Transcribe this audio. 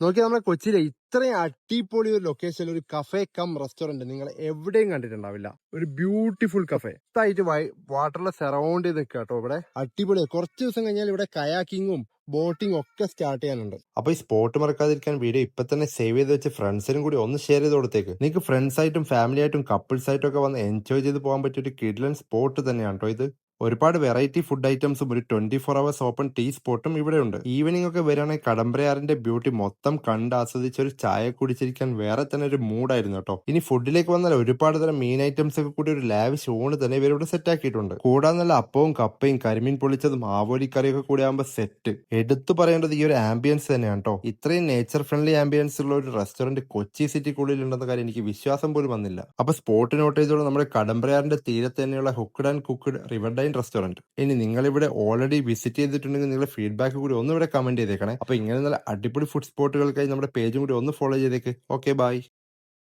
നോക്കി നമ്മുടെ കൊച്ചിയിലെ ഇത്രയും അടിപൊളി ഒരു ലൊക്കേഷനിൽ ഒരു കഫേ കം റെസ്റ്റോറന്റ് നിങ്ങൾ എവിടെയും കണ്ടിട്ടുണ്ടാവില്ല. ഒരു ബ്യൂട്ടിഫുൾ കഫേ ആയിട്ട് വാട്ടറിലെ സറൗണ്ട് ചെയ്ത് നിൽക്കുക കേട്ടോ ഇവിടെ. അടിപൊളി കുറച്ച് ദിവസം കഴിഞ്ഞാൽ ഇവിടെ കയാക്കിങ്ങും ബോട്ടിംഗ് ഒക്കെ സ്റ്റാർട്ട് ചെയ്യാനുണ്ട്. അപ്പൊ ഈ സ്പോട്ട് മറക്കാതിരിക്കാൻ വീഡിയോ ഇപ്പൊ തന്നെ സേവ് ചെയ്ത് വെച്ച് ഫ്രണ്ട്സിനും കൂടി ഒന്ന് ഷെയർ ചെയ്ത് കൊടുത്തേക്ക്. നിങ്ങൾക്ക് ഫ്രണ്ട്സ് ആയിട്ടും ഫാമിലി ആയിട്ടും കപ്പിൾസ് ആയിട്ടും ഒക്കെ വന്ന് എൻജോയ് ചെയ്ത് പോകാൻ പറ്റിയ ഒരു കിഡ്ലൻ സ്പോട്ട് തന്നെയാണ് കേട്ടോ ഇത്. ഒരുപാട് വെറൈറ്റി ഫുഡ് ഐറ്റംസും ഒരു twenty four hours open tea സ്പോട്ടും ഇവിടെ ഉണ്ട്. ഈവനിങ് ഒക്കെ വരികയാണെങ്കിൽ കടമ്പരയാറിന്റെ ബ്യൂട്ടി മൊത്തം കണ്ട് ആസ്വദിച്ച് ഒരു ചായ കുടിച്ചിരിക്കാൻ വേറെ തന്നെ ഒരു മൂഡായിരുന്നു കേട്ടോ. ഇനി ഫുഡിലേക്ക് വന്നാൽ ഒരുപാട് തരം മീൻ ഐറ്റംസ് ഒക്കെ കൂടി ഒരു ലാവിഷ് ഊണ് തന്നെ ഇവരിവിടെ സെറ്റ് ആക്കിയിട്ടുണ്ട്. കൂടാതെ നല്ല അപ്പവും കപ്പയും കരിമീൻ പൊളിച്ചതും ആവോലിക്കറിയൊക്കെ കൂടി ആകുമ്പോൾ സെറ്റ് എടുത്തു പറയേണ്ടത് ഈ ഒരു ആംബിയൻസ് തന്നെയാണ് കേട്ടോ. ഇത്രയും നേച്ചർ ഫ്രണ്ട്ലി ആംബിയൻസ് ഉള്ള ഒരു റെസ്റ്റോറന്റ് കൊച്ചി സിറ്റിക്കുള്ളിൽ ഉണ്ടെന്ന കാര്യം എനിക്ക് വിശ്വാസം പോലും വന്നില്ല. അപ്പൊ സ്പോട്ട് നോട്ട് ചെയ്തോടെ നമ്മുടെ കടമ്പരയാറിന്റെ തീരത്ത് തന്നെയുള്ള hooked and cooked river dine restaurant ഇനി നിങ്ങൾ ഇവിടെ ഓൾറെഡി വിസിറ്റ് ചെയ്തിട്ടുണ്ടെങ്കിൽ നിങ്ങളുടെ ഫീഡ്ബാക്ക് കൂടി ഒന്ന് ഇവിടെ കമന്റ് ചെയ്തേക്കണേ. അപ്പൊ ഇങ്ങനെ നല്ല അടിപൊളി ഫുഡ് സ്പോട്ടുകൾക്കായി നമ്മുടെ പേജും കൂടി ഒന്ന് ഫോളോ ചെയ്തേക്ക്. Okay bye